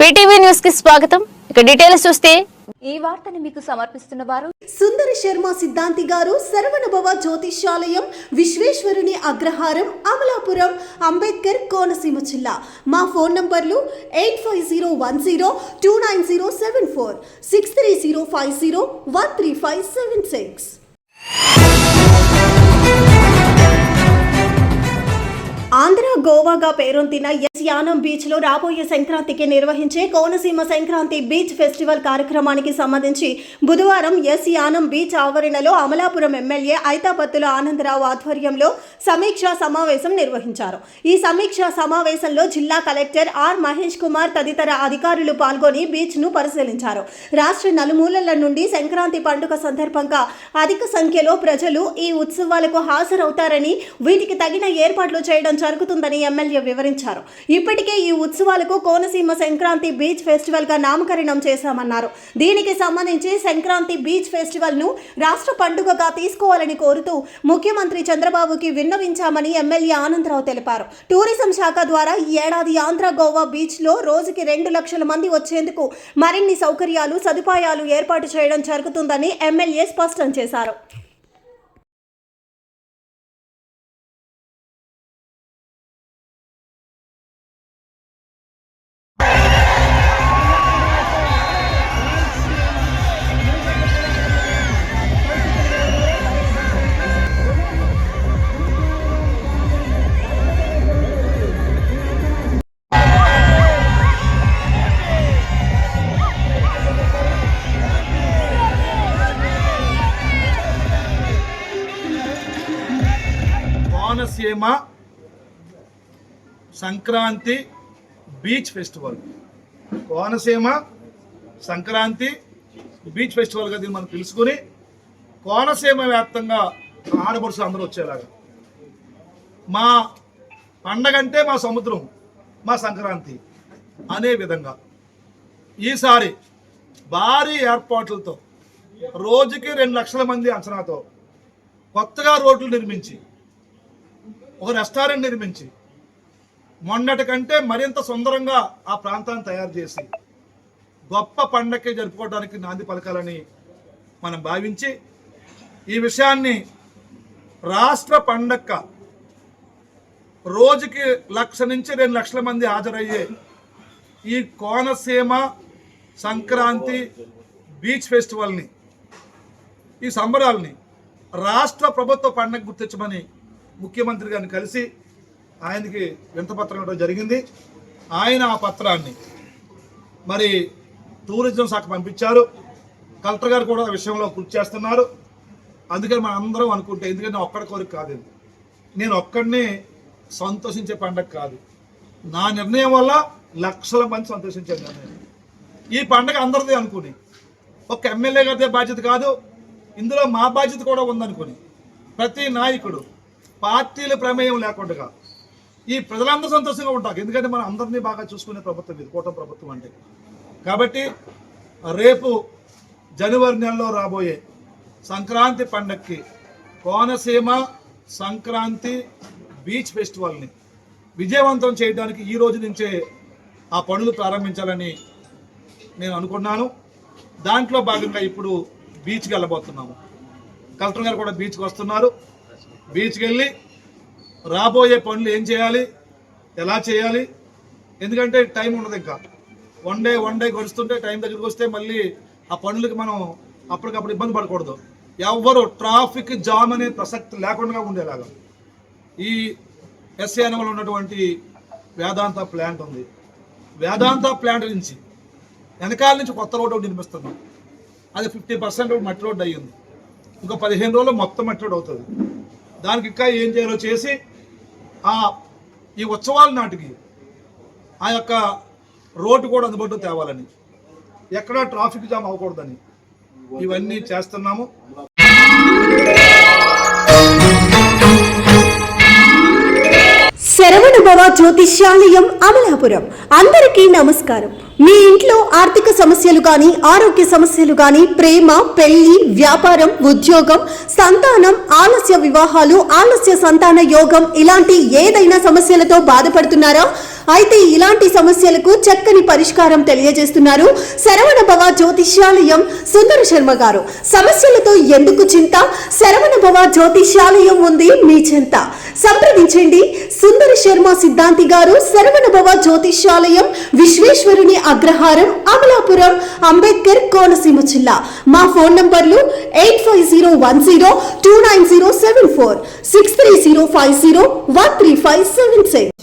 PTV న్యూస్కి స్వాగతం. ఇక డీటెయిల్స్ చూస్తే ఈ వార్తని మీకు సమర్పిస్తున్న వారు సుందరి శర్మ సిద్ధాంతి గారు శరవణభవ జ్యోతిష్యాలయం విశ్వేశ్వరుని అగ్రహారం అమలాపురం అంబేద్కర్ కోనసీమ జిల్లా. మా ఫోన్ నంబర్లు eight five zero one zero two nine zero seven four six three zero five zero one three five seven six. గోవాగా పేరొందిన ఎస్ యానం బీచ్లో రాబోయే సంక్రాంతికి నిర్వహించే కోనసీమ సంక్రాంతి బీచ్ ఫెస్టివల్ కార్యక్రమానికి సంబంధించి బుధవారం ఎస్ యానం బీచ్ ఆవరణలో అమలాపురం ఎమ్మెల్యే ఐతాపత్తుల ఆనందరావు ఆధ్వర్యంలో సమీక్షా సమావేశం నిర్వహించారు. ఈ సమీక్షా సమావేశంలో జిల్లా కలెక్టర్ ఆర్ మహేష్ కుమార్ తదితర అధికారులు పాల్గొని బీచ్ను పరిశీలించారు. రాష్ట్ర నలుమూలల నుండి సంక్రాంతి పండుగ సందర్భంగా అధిక సంఖ్యలో ప్రజలు ఈ ఉత్సవాలకు హాజరవుతారని వీటికి తగిన ఏర్పాట్లు చేయడం జరుగుతుంది ఉంటుందని ఎమ్మెల్యే వివరించారు. ఇప్పటికే ఈ ఉత్సవాలకు కోనసీమ సంక్రాంతి బీచ్ ఫెస్టివల్గా నామకరణం చేశామన్నారు. దీనికి సంబంధించి సంక్రాంతి బీచ్ ఫెస్టివల్ను రాష్ట్ర పండుగగా తీసుకోవాలని కోరుతూ ముఖ్యమంత్రి చంద్రబాబుకి విన్నవించామని ఎమ్మెల్యే ఆనందరావు తెలిపారు. టూరిజం శాఖ ద్వారా ఈ ఏడాది ఆంధ్ర గోవా బీచ్లో రోజుకి రెండు లక్షల మంది వచ్చేందుకు మరిన్ని సౌకర్యాలు సదుపాయాలు ఏర్పాటు చేయడం జరుగుతుందని ఎమ్మెల్యే స్పష్టం చేశారు. Konaseema Sankranti beach festival. Konaseema Sankranti beach ఫెస్టివల్గా దీన్ని మనం తెలుసుకుని కోనసీమ వ్యాప్తంగా ఆడపడుచు అందరూ వచ్చేలాగా. మా పండగ అంటే మా సముద్రం మా సంక్రాంతి అనే విధంగా. ఈసారి భారీ ఏర్పాట్లతో రోజుకి రెండు లక్షల మంది అంచనాతో కొత్తగా రోడ్లు నిర్మించి ఒక రెస్టారెంట్ నిర్మించి మొన్నటి కంటే మరింత సుందరంగా ఆ ప్రాంతాన్ని తయారు చేసి గొప్ప పండగకి జరుపుకోవడానికి నాంది పలకాలని మనం భావించి ఈ విషయాన్ని రాష్ట్ర పండక్క రోజుకి లక్ష నుంచి రెండు లక్షల మంది హాజరయ్యే ఈ కోనసీమ సంక్రాంతి బీచ్ ఫెస్టివల్ని ఈ సంబరాల్ని రాష్ట్ర ప్రభుత్వ పండగ గుర్తించమని ముఖ్యమంత్రి గారిని కలిసి ఆయనకి వింతపత్రం ఇవ్వడం జరిగింది. ఆయన ఆ పత్రాన్ని మరి టూరిజం శాఖ పంపించారు. కలెక్టర్ గారు కూడా విషయంలో కృషి చేస్తున్నారు. అందుకని మనం అందరం అనుకుంటే ఎందుకంటే ఒక్కడి కోరిక కాదు నేను ఒక్కడిని సంతోషించే పండగ కాదు. నా నిర్ణయం వల్ల లక్షల మంది సంతోషించే నిర్ణయం. ఈ పండగ అందరిది అనుకుని ఒక ఎమ్మెల్యే గారిదే బాధ్యత కాదు. ఇందులో మా బాధ్యత కూడా ఉందనుకుని ప్రతి నాయకుడు పార్టీల ప్రమేయం లేకుండా ఈ ప్రజలందరూ సంతోషంగా ఉంటారు. ఎందుకంటే మనం అందరినీ బాగా చూసుకునే ప్రభుత్వం ఇది కూటమి ప్రభుత్వం అంటే. కాబట్టి రేపు జనవరి నెలలో రాబోయే సంక్రాంతి పండక్కి కోనసీమ సంక్రాంతి బీచ్ ఫెస్టివల్ని విజయవంతం చేయడానికి ఈ రోజు నుంచే ఆ పనులు ప్రారంభించాలని నేను అనుకున్నాను. దాంట్లో భాగంగా ఇప్పుడు బీచ్కి వెళ్ళబోతున్నాము. కలెక్టర్ గారు కూడా బీచ్కి వస్తున్నారు. బీచ్కి వెళ్ళి రాబోయే పనులు ఏం చేయాలి? ఎలా చేయాలి? ఎందుకంటే టైం ఉండదు ఇంకా. వన్ డే వన్ డే గడుస్తుంటే టైం దగ్గరికి వస్తే మళ్ళీ ఆ పనులకి మనం అప్పటికప్పుడు ఇబ్బంది పడకూడదు. ఎవ్వరు ట్రాఫిక్ జామ్ అనే ప్రసక్తి లేకుండా ఉండేలాగా. ఈ ఎస్ఏఎన్ఎంలో ఉన్నటువంటి వేదాంత ప్లాంట్ ఉంది. వేదాంత ప్లాంట్ నుంచి వెనకాల నుంచి కొత్త రోడ్డు ఒకటి నిర్మిస్తున్నాం. అది ఫిఫ్టీ పర్సెంట్ మట్టి రోడ్డు అయ్యింది. ఇంకో పదిహేను రోజులు మొత్తం మట్టి రోడ్డు అవుతుంది. దానికి ఇంకా ఏం చేయాలో చేసి ఆ ఈ ఉత్సవాల నాటికి ఆ యొక్క రోడ్డు కూడా అందుబాటులో తేవాలని. ఎక్కడా ట్రాఫిక్ జామ్ అవ్వకూడదని. ఇవన్నీ చేస్తున్నాము. శరవణ జ్యోతిష్యాలయం అమలాపురం. అందరికీ నమస్కారం. మీ ఇంట్లో ఆర్థిక సమస్యలు కానీ ఆరోగ్య సమస్యలు కానీ ప్రేమ పెళ్ళి వ్యాపారం ఉద్యోగం సంతానం ఆలస్య వివాహాలు ఆలస్య సంతాన యోగం ఇలాంటి ఏదైనా సమస్యలతో బాధపడుతున్నారా? అయితే ఇలాంటి సమస్యలకు చక్కని పరిష్కారం తెలియజేస్తున్నారు శరవణ భవ జ్యోతిష్యాలయం సుందర శర్మ గారు. సమస్యలతో ఎందుకు చింత? శరవణ భవ జ్యోతిష్యాలయం ఉంది మీ చింత. సంప్రదించండి. సుందర శర్మ సిద్ధాంతి గారు శరవణభవ జ్యోతిష్యాలయం విశ్వేశ్వరుని అగ్రహారం అమలాపురం అంబేద్కర్ కోనసీమ జిల్లా. మా ఫోన్ నంబర్లు eight five zero one zero two nine zero seven four six three zero five zero one three five seven six